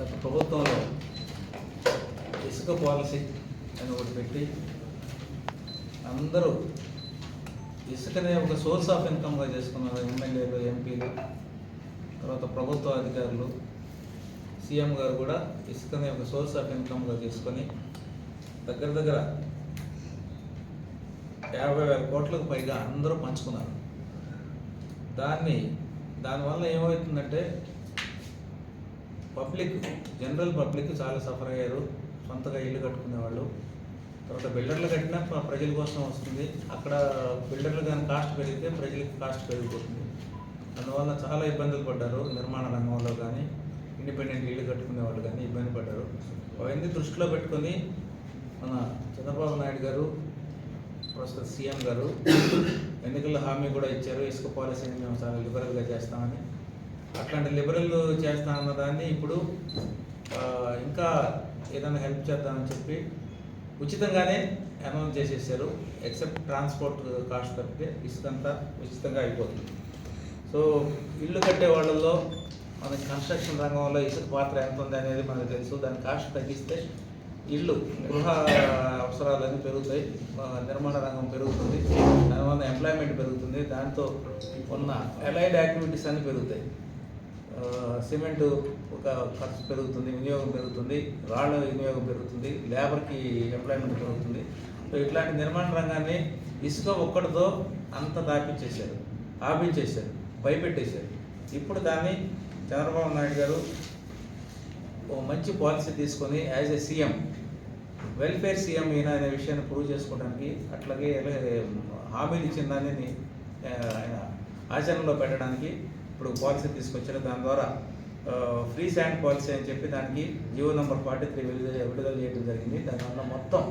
గత ప్రభుత్వంలో ఇసుక పాలసీ అని ఒకటి పెట్టి అందరూ ఇసుకనే ఒక సోర్స్ ఆఫ్ ఇన్కమ్గా చేసుకున్నారు ఎమ్మెల్యేలు ఎంపీలు తర్వాత ప్రభుత్వ అధికారులు. సీఎం గారు కూడా ఇసుకనే ఒక సోర్స్ ఆఫ్ ఇన్కమ్గా చేసుకొని దగ్గర దగ్గర యాభై వేల కోట్లకు పైగా అందరూ పంచుకున్నారు. దాన్ని దానివల్ల ఏమవుతుందంటే పబ్లిక్ జనరల్ పబ్లిక్ చాలా సఫర్ అయ్యారు. సొంతగా ఇల్లు కట్టుకునేవాళ్ళు తర్వాత బిల్డర్లు కట్టినా ప్రజల కోసం వస్తుంది. అక్కడ బిల్డర్లు కానీ కాస్ట్ పెరిగితే ప్రజలకు కాస్ట్ పెరిగిపోతుంది. అందువల్ల చాలా ఇబ్బందులు పడ్డారు నిర్మాణ రంగంలో కానీ ఇండిపెండెంట్ ఇల్లు కట్టుకునే వాళ్ళు కానీ ఇబ్బంది పడ్డారు. అవన్నీ దృష్టిలో పెట్టుకొని మన చంద్రబాబు నాయుడు గారు ప్రస్తుత సీఎం గారు ఎన్నికల హామీ కూడా ఇచ్చారు. ఇసుక పాలసీని మేము చాలా లిబరల్గా చేస్తామని. అట్లాంటి లిబరల్ చేస్తామన్న దాన్ని ఇప్పుడు ఇంకా ఏదైనా హెల్ప్ చేద్దామని చెప్పి ఉచితంగానే అనౌన్స్ చేసేసారు. ఎక్సెప్ట్ ట్రాన్స్పోర్ట్ కాస్ట్ తప్పితే ఇసుకంతా ఉచితంగా అయిపోతుంది. సో ఇల్లు కట్టే వాళ్ళల్లో మన కన్స్ట్రక్షన్ రంగంలో ఇసుక పాత్ర ఎంత ఉంది అనేది మనకు తెలుసు. దాని కాస్ట్ తగ్గిస్తే ఇల్లు గృహ అవసరాలన్నీ పెరుగుతాయి. నిర్మాణ రంగం పెరుగుతుంది. దానివల్ల ఎంప్లాయ్మెంట్ పెరుగుతుంది. దాంతో ఉన్న అలైడ్ యాక్టివిటీస్ అన్నీ పెరుగుతాయి. సిమెంటు ఒక ఖర్చు పెరుగుతుంది వినియోగం పెరుగుతుంది రాళ్ళ వినియోగం పెరుగుతుంది లేబర్కి ఎంప్లాయ్మెంట్ పెరుగుతుంది. సో ఇట్లాంటి నిర్మాణ రంగాన్ని ఇసుక ఒక్కటితో అంత దాపించేశారు ఆపించేశారు భయపెట్టేశారు. ఇప్పుడు దాన్ని చంద్రబాబు నాయుడు గారు ఓ మంచి పాలసీ తీసుకొని as a CM welfare CM ఈయన అనే విషయాన్ని ప్రూవ్ చేసుకోవడానికి అట్లాగే హామీలు ఇచ్చిన దాన్ని ఆయన ఆచరణలో పెట్టడానికి ఇప్పుడు పాలసీ తీసుకొచ్చారు దాని ద్వారా ఫ్రీ శాండ్ పాలసీ అని చెప్పి దానికి జియో నెంబర్ ఫార్టీ త్రీ విడుదల విడుదల చేయడం జరిగింది. దానివల్ల మొత్తం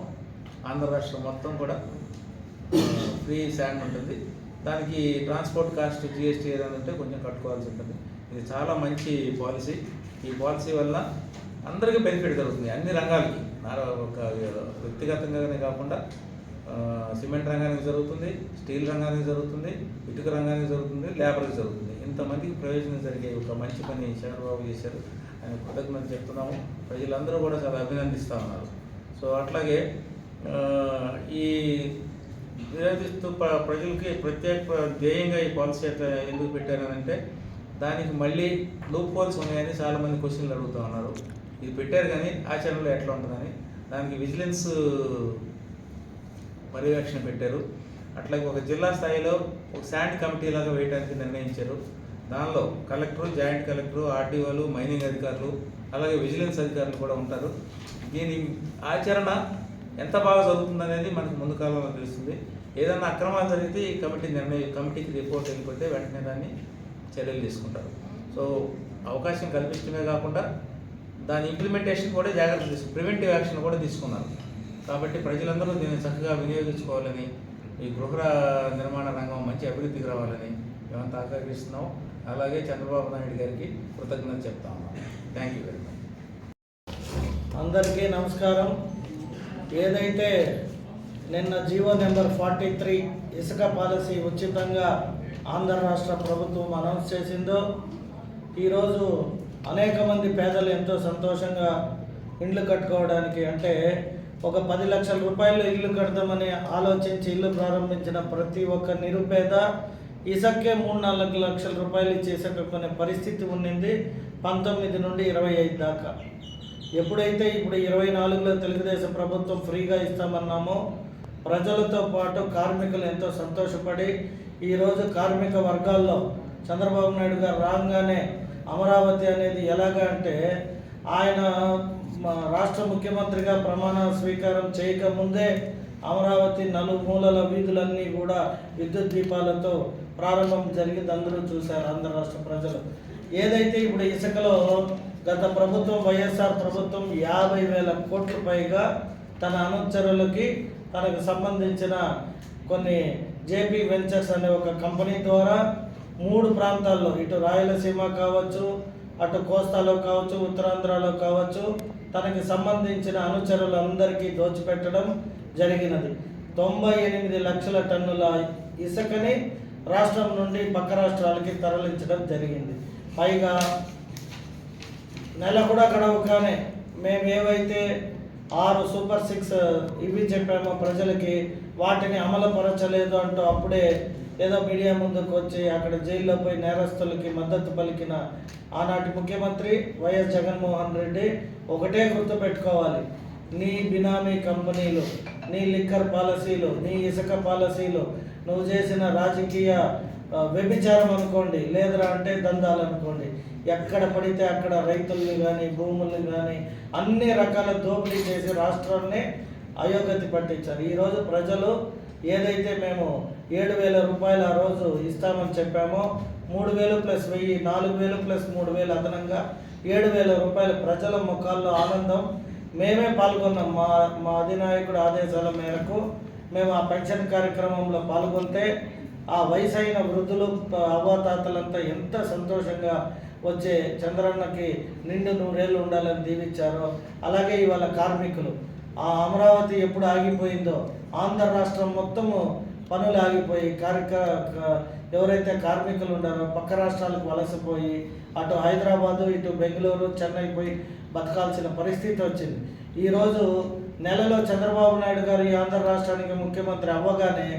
ఆంధ్ర రాష్ట్రం మొత్తం కూడా ఫ్రీ శాండ్ ఉంటుంది. దానికి ట్రాన్స్పోర్ట్ కాస్ట్ జిఎస్టీ ఏదైనా ఉంటే కొంచెం కట్టుకోవాల్సి ఉంటుంది. ఇది చాలా మంచి పాలసీ. ఈ పాలసీ వల్ల అందరికీ బెనిఫిట్ జరుగుతుంది అన్ని రంగాలకి. ఒక వ్యక్తిగతంగానే కాకుండా సిమెంట్ రంగానికి జరుగుతుంది స్టీల్ రంగానికి జరుగుతుంది ఇటుక రంగానికి జరుగుతుంది లేబర్కి జరుగుతుంది. ఇంతమందికి ప్రయోజనం జరిగే ఒక మంచి పని చంద్రబాబు చేశారు. ఆయన కృతజ్ఞత చెప్తున్నాము. ప్రజలందరూ కూడా చాలా అభినందిస్తూ ఉన్నారు. సో అట్లాగే ఈ నిరోధిస్తూ ప్రజలకి ప్రత్యేక ధ్యేయంగా ఈ పాలసీ ఎట్లా ఎందుకు పెట్టారనంటే దానికి మళ్ళీ లూప్ హోల్స్ ఉన్నాయని చాలామంది క్వశ్చన్లు అడుగుతూ ఉన్నారు. ఇది పెట్టారు కానీ ఆచరణలో ఎట్లా ఉంటుందని. దానికి విజిలెన్స్ పర్యవేక్షణ పెట్టారు. అట్లాగే ఒక జిల్లా స్థాయిలో ఒక శాండ్ కమిటీ లాగా వేయడానికి నిర్ణయించారు. దానిలో కలెక్టర్ జాయింట్ కలెక్టర్ ఆర్డీఓలు మైనింగ్ అధికారులు అలాగే విజిలెన్స్ అధికారులు కూడా ఉంటారు. దీని ఆచరణ ఎంత బాగా జరుగుతుందనేది మనకు ముందు కాలంలో తెలుస్తుంది. ఏదైనా అక్రమాలు జరిగితే ఈ కమిటీ నిర్ణయం కమిటీకి రిపోర్ట్ వెళ్ళిపోతే వెంటనే దాన్ని చర్యలు తీసుకుంటారు. సో అవకాశం కల్పించడమే కాకుండా దాని ఇంప్లిమెంటేషన్ కూడా జాగ్రత్త తీసుకు ప్రివెంటివ్ యాక్షన్ కూడా తీసుకున్నారు. కాబట్టి ప్రజలందరూ దీన్ని చక్కగా వినియోగించుకోవాలని ఈ గృహ నిర్మాణ రంగం మంచి అభివృద్ధికి రావాలని మేమంతా ఆకాంక్షిస్తున్నాం అలాగే చంద్రబాబు నాయుడు గారికి కృతజ్ఞత చెప్తా ఉన్నాం. థ్యాంక్ యూ వెరీ మచ్ అందరికీ నమస్కారం. ఏదైతే నిన్న జీవో నెంబర్ ఫార్టీ త్రీ ఇసుక పాలసీ ఉచితంగా ఆంధ్ర రాష్ట్ర ప్రభుత్వం అనౌన్స్ చేసిందో ఈరోజు అనేక మంది పేదలు ఎంతో సంతోషంగా ఇండ్లు కట్టుకోవడానికి అంటే ఒక పది లక్షల రూపాయలు ఇల్లు కడదామని ఆలోచించి ఇల్లు ప్రారంభించిన ప్రతి ఒక్క నిరుపేద ఇసక్కే మూడు నాలుగు లక్షల రూపాయలు ఇచ్చి ఇసుక కొనే పరిస్థితి ఉండింది పంతొమ్మిది నుండి ఇరవై ఐదు దాకా. ఎప్పుడైతే ఇప్పుడు ఇరవై నాలుగులో తెలుగుదేశం ప్రభుత్వం ఫ్రీగా ఇస్తామన్నామో ప్రజలతో పాటు కార్మికులు ఎంతో సంతోషపడి ఈరోజు కార్మిక వర్గాల్లో చంద్రబాబు నాయుడు గారు రాగానే అమరావతి అనేది ఎలాగా అంటే ఆయన రాష్ట్ర ముఖ్యమంత్రిగా ప్రమాణ స్వీకారం చేయకముందే అమరావతి నలుమూలల వీధులన్నీ కూడా విద్యుత్ దీపాలతో ప్రారంభం జరిగింది. అందరూ చూశారు ఆంధ్ర రాష్ట్ర ప్రజలు. ఏదైతే ఇప్పుడు ఇసుకలో గత ప్రభుత్వం వైఎస్ఆర్ ప్రభుత్వం యాభై వేల కోట్ల పైగా తన అనుచరులకి తనకు సంబంధించిన కొన్ని జేపీ వెంచర్స్ అనే ఒక కంపెనీ ద్వారా మూడు ప్రాంతాల్లో ఇటు రాయలసీమ కావచ్చు అటు కోస్తాలో కావచ్చు ఉత్తరాంధ్రలో కావచ్చు తనకి సంబంధించిన అనుచరులందరికీ దోచిపెట్టడం జరిగినది. తొంభై ఎనిమిది లక్షల టన్నుల ఇసుకని రాష్ట్రం నుండి పక్క రాష్ట్రాలకి తరలించడం జరిగింది. పైగా నెల కూడా గడవగానే మేము ఏవైతే ఆరు సూపర్ సిక్స్ ఇవి చెప్పామో ప్రజలకి వాటిని అమలుపరచలేదు అంటూ అప్పుడే ఏదో మీడియా ముందుకు వచ్చి అక్కడ జైల్లో పోయి నేరస్తులకి మద్దతు పలికిన ఆనాటి ముఖ్యమంత్రి వైఎస్ జగన్మోహన్ రెడ్డి ఒకటే గుర్తుపెట్టుకోవాలి. నీ బినామీ కంపెనీలు నీ లిక్కర్ పాలసీలు నీ ఇసుక పాలసీలు నువ్వు చేసిన రాజకీయ వ్యభిచారం అనుకోండి లేదురా అంటే దందాలు అనుకోండి. ఎక్కడ పడితే అక్కడ రైతుల్ని కానీ భూముల్ని కానీ అన్ని రకాల దోపిడీ చేసి రాష్ట్రాన్ని అయోగతి పట్టించారు. ఈరోజు ప్రజలు ఏదైతే మేము ఏడు వేల రూపాయలు ఆ రోజు ఇస్తామని చెప్పామో మూడు వేలు ప్లస్ వెయ్యి నాలుగు వేలు ప్లస్ మూడు వేలు అదనంగా ఏడు వేల రూపాయలు ప్రజల ముఖాల్లో ఆనందం. మేమే పాల్గొన్నాం మా మా అధినాయకుడు ఆదేశాల మేరకు మేము ఆ పెన్షన్ కార్యక్రమంలో పాల్గొంటే ఆ వయసు అయిన వృద్ధులు అవ్వాతాతలంతా ఎంత సంతోషంగా వచ్చే చంద్రన్నకి నిండు నూరేళ్ళు ఉండాలని దీవించారో అలాగే ఇవాళ కార్మికులు. ఆ అమరావతి ఎప్పుడు ఆగిపోయిందో ఆంధ్ర రాష్ట్రం మొత్తము పనులు ఆగిపోయి కార్మిక ఎవరైతే కార్మికులు ఉన్నారో పక్క రాష్ట్రాలకు వలసపోయి అటు హైదరాబాదు ఇటు బెంగళూరు చెన్నై పోయి బతకాల్సిన పరిస్థితి వచ్చింది. ఈరోజు నెలలో చంద్రబాబు నాయుడు గారు ఈ ఆంధ్ర రాష్ట్రానికి ముఖ్యమంత్రి అవ్వగానే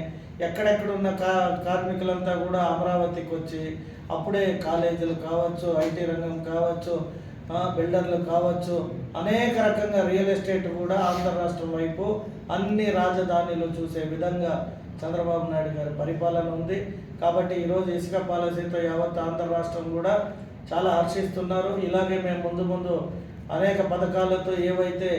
ఎక్కడెక్కడున్న కా కార్మికులంతా కూడా అమరావతికి వచ్చి అప్పుడే కాలేజీలు కావచ్చు ఐటీ రంగం కావచ్చు బిల్డర్లు కావచ్చు అనేక రకంగా రియల్ ఎస్టేట్ కూడా ఆంధ్ర రాష్ట్రం వైపు అన్ని రాజధానిలు చూసే విధంగా చంద్రబాబు నాయుడు గారి పరిపాలన ఉంది. కాబట్టి ఈరోజు ఇసుక పాలసీతో యావత్ ఆంధ్ర రాష్ట్రం కూడా చాలా హర్షిస్తున్నారు. ఇలాగే మేము ముందు ముందు అనేక పథకాలతో ఏవైతే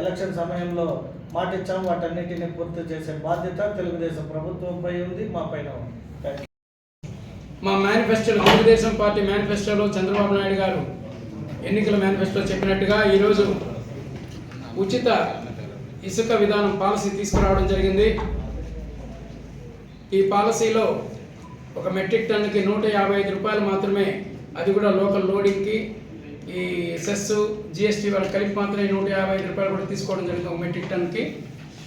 ఎలక్షన్ సమయంలో మాటిచ్చాం వాటన్నిటిని పూర్తి చేసే బాధ్యత తెలుగుదేశం ప్రభుత్వంపై ఉంది మా పైన మా మేనిఫెస్టోలో తెలుగుదేశం పార్టీ మేనిఫెస్టోలో చంద్రబాబు నాయుడు గారు ఎన్నికల మేనిఫెస్టో చెప్పినట్టుగా ఈరోజు ఉచిత ఇసుక విధానం పాలసీ తీసుకురావడం జరిగింది. ఈ పాలసీలో ఒక మెట్రిక్ టన్నుకి నూట యాభై ఐదు రూపాయలు మాత్రమే అది కూడా లోకల్ లోడింగ్కి. ఈ సెస్ జిఎస్టీ వాళ్ళు కలిపి మాత్రమే నూట యాభై ఐదు రూపాయలు కూడా తీసుకోవడం జరిగింది ఒక మెట్రిక్ టన్కి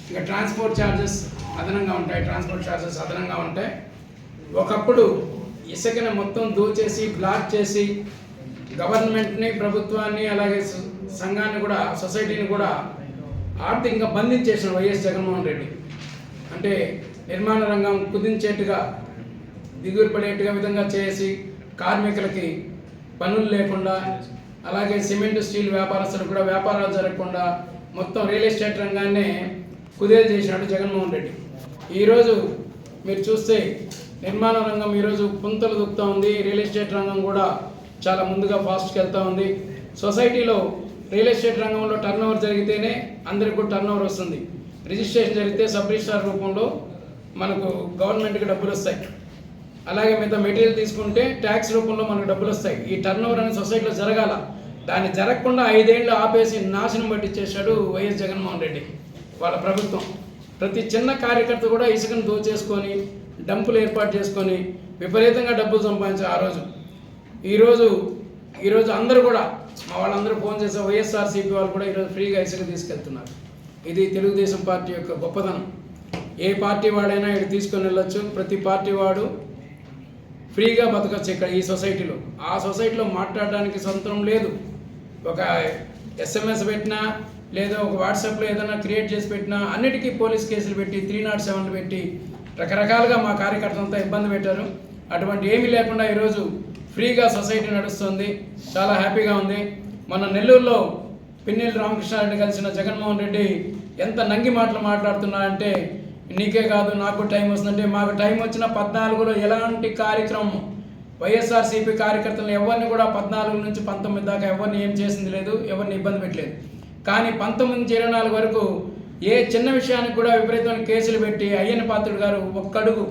ఇంకా ట్రాన్స్పోర్ట్ ఛార్జెస్ అదనంగా ఉంటాయి ట్రాన్స్పోర్ట్ ఛార్జెస్ అదనంగా ఉంటాయి. ఒకప్పుడు ఇసుకని మొత్తం దోచేసి బ్లాక్ చేసి గవర్నమెంట్ని ప్రభుత్వాన్ని అలాగే సంఘాన్ని కూడా సొసైటీని కూడా ఆర్థికంగా బంధించేసిన వైఎస్ జగన్మోహన్ రెడ్డి. అంటే నిర్మాణ రంగం కుదించేట్టుగా దిగురుపడేట్టుగా విధంగా చేసి కార్మికులకి పనులు లేకుండా అలాగే సిమెంట్ స్టీల్ వ్యాపారస్తులకు కూడా వ్యాపారాలు జరగకుండా మొత్తం రియల్ ఎస్టేట్ రంగాన్నే కుదేలు చేసినట్టు జగన్మోహన్ రెడ్డి. ఈరోజు మీరు చూస్తే నిర్మాణ రంగం ఈరోజు పుంతలు దొక్కుతూ ఉంది. రియల్ ఎస్టేట్ రంగం కూడా చాలా ముందుగా ఫాస్ట్కి వెళ్తూ ఉంది. సొసైటీలో రియల్ ఎస్టేట్ రంగంలో టర్న్ ఓవర్ జరిగితేనే అందరికి కూడా టర్న్ ఓవర్ వస్తుంది. రిజిస్ట్రేషన్ జరిగితే సబ్ రిజిస్ట్రార్ రూపంలో మనకు గవర్నమెంట్కి డబ్బులు వస్తాయి. అలాగే మిగతా మెటీరియల్ తీసుకుంటే ట్యాక్స్ రూపంలో మనకు డబ్బులు వస్తాయి. ఈ టర్న్ ఓవర్ అనేది సొసైటీలో జరగాల. దాన్ని జరగకుండా ఐదేళ్ళు ఆపేసి నాశనం పట్టించేశాడు వైఎస్ జగన్మోహన్ రెడ్డి వాళ్ళ ప్రభుత్వం. ప్రతి చిన్న కార్యకర్త కూడా ఇసుకను దోచేసుకొని డంపులు ఏర్పాటు చేసుకొని విపరీతంగా డబ్బులు సంపాదించారు ఆ రోజు. ఈరోజు ఈరోజు అందరూ కూడా మా వాళ్ళందరూ ఫోన్ చేసే వైఎస్ఆర్సీపీ వాళ్ళు కూడా ఈరోజు ఫ్రీగా ఇసుక తీసుకెళ్తున్నారు. ఇది తెలుగుదేశం పార్టీ యొక్క గొప్పదనం ఏ పార్టీ వాడైనా ఇక్కడ తీసుకొని వెళ్ళొచ్చు. ప్రతి పార్టీ వాడు ఫ్రీగా బతకచ్చు ఇక్కడ ఈ సొసైటీలో. ఆ సొసైటీలో మాట్లాడడానికి సొంతం లేదు. ఒక ఎస్ఎంఎస్ పెట్టినా లేదా ఒక వాట్సాప్లో ఏదైనా క్రియేట్ చేసి పెట్టినా అన్నిటికీ పోలీస్ కేసులు పెట్టి త్రీ నాట్ సెవెన్లు పెట్టి రకరకాలుగా మా కార్యకర్తలంతా ఇబ్బంది పెట్టారు. అటువంటి ఏమీ లేకుండా ఈరోజు ఫ్రీగా సొసైటీ నడుస్తుంది. చాలా హ్యాపీగా ఉంది. మన నెల్లూరులో పిన్నెల్లి రామకృష్ణారెడ్డి కలిసిన జగన్మోహన్ రెడ్డి ఎంత నంగి మాటలు మాట్లాడుతున్నారంటే నీకే కాదు నాకు టైం వస్తుందంటే మాకు టైం వచ్చిన పద్నాలుగులో ఎలాంటి కార్యక్రమం? వైఎస్ఆర్సీపీ కార్యకర్తలను ఎవరిని కూడా పద్నాలుగు నుంచి పంతొమ్మిది దాకా ఎవరిని ఏం చేసింది లేదు ఎవరిని ఇబ్బంది పెట్టలేదు. కానీ పంతొమ్మిది నుంచి ఇరవై నాలుగు వరకు ఏ చిన్న విషయానికి కూడా విపరీతమైన కేసులు పెట్టి అయ్యన్న పాత్రుడు గారు ఒక్కడుగు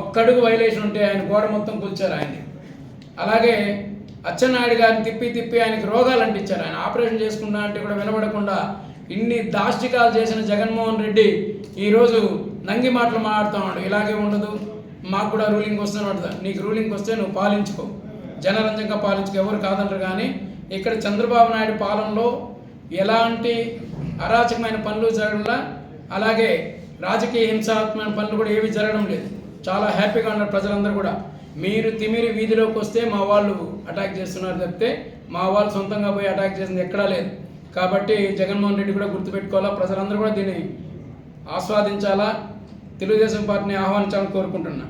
ఒక్కడుగు వైలేషన్ ఉంటే ఆయన గోడ మొత్తం కూల్చారు ఆయన్ని అలాగే అచ్చెన్నాయుడు గారిని తిప్పి తిప్పి ఆయనకి రోగాలు అంటించారు. ఆయన ఆపరేషన్ చేసుకున్నా అంటే కూడా వినబడకుండా ఇన్ని దాష్టికాలు చేసిన జగన్మోహన్ రెడ్డి ఈరోజు నంగి మాటలు మాట్లాడుతూ ఉన్నాడు. ఇలాగే ఉండదు. మాకు కూడా రూలింగ్ వస్తూనే నీకు రూలింగ్ వస్తే నువ్వు పాలించుకో. జనరంజంగా పాలించుకో. ఎవరు కాదంటారు కానీ ఇక్కడ చంద్రబాబు నాయుడు పాలనలో ఎలాంటి అరాచకమైన పనులు జరగడంలా అలాగే రాజకీయ హింసాత్మకమైన పనులు కూడా ఏవి జరగడం లేదు. చాలా హ్యాపీగా ఉన్నారు ప్రజలందరూ కూడా. మీరు తిమిరి వీధిలోకి వస్తే మా వాళ్ళు అటాక్ చేస్తున్నారు తప్పితే మా వాళ్ళు సొంతంగా పోయి అటాక్ చేసింది ఎక్కడా లేదు. కాబట్టి జగన్మోహన్ రెడ్డి కూడా గుర్తుపెట్టుకోవాలా? ప్రజలందరూ కూడా దీన్ని ఆస్వాదించాలా? తెలుగుదేశం పార్టీని ఆహ్వానించాలని కోరుకుంటున్నా.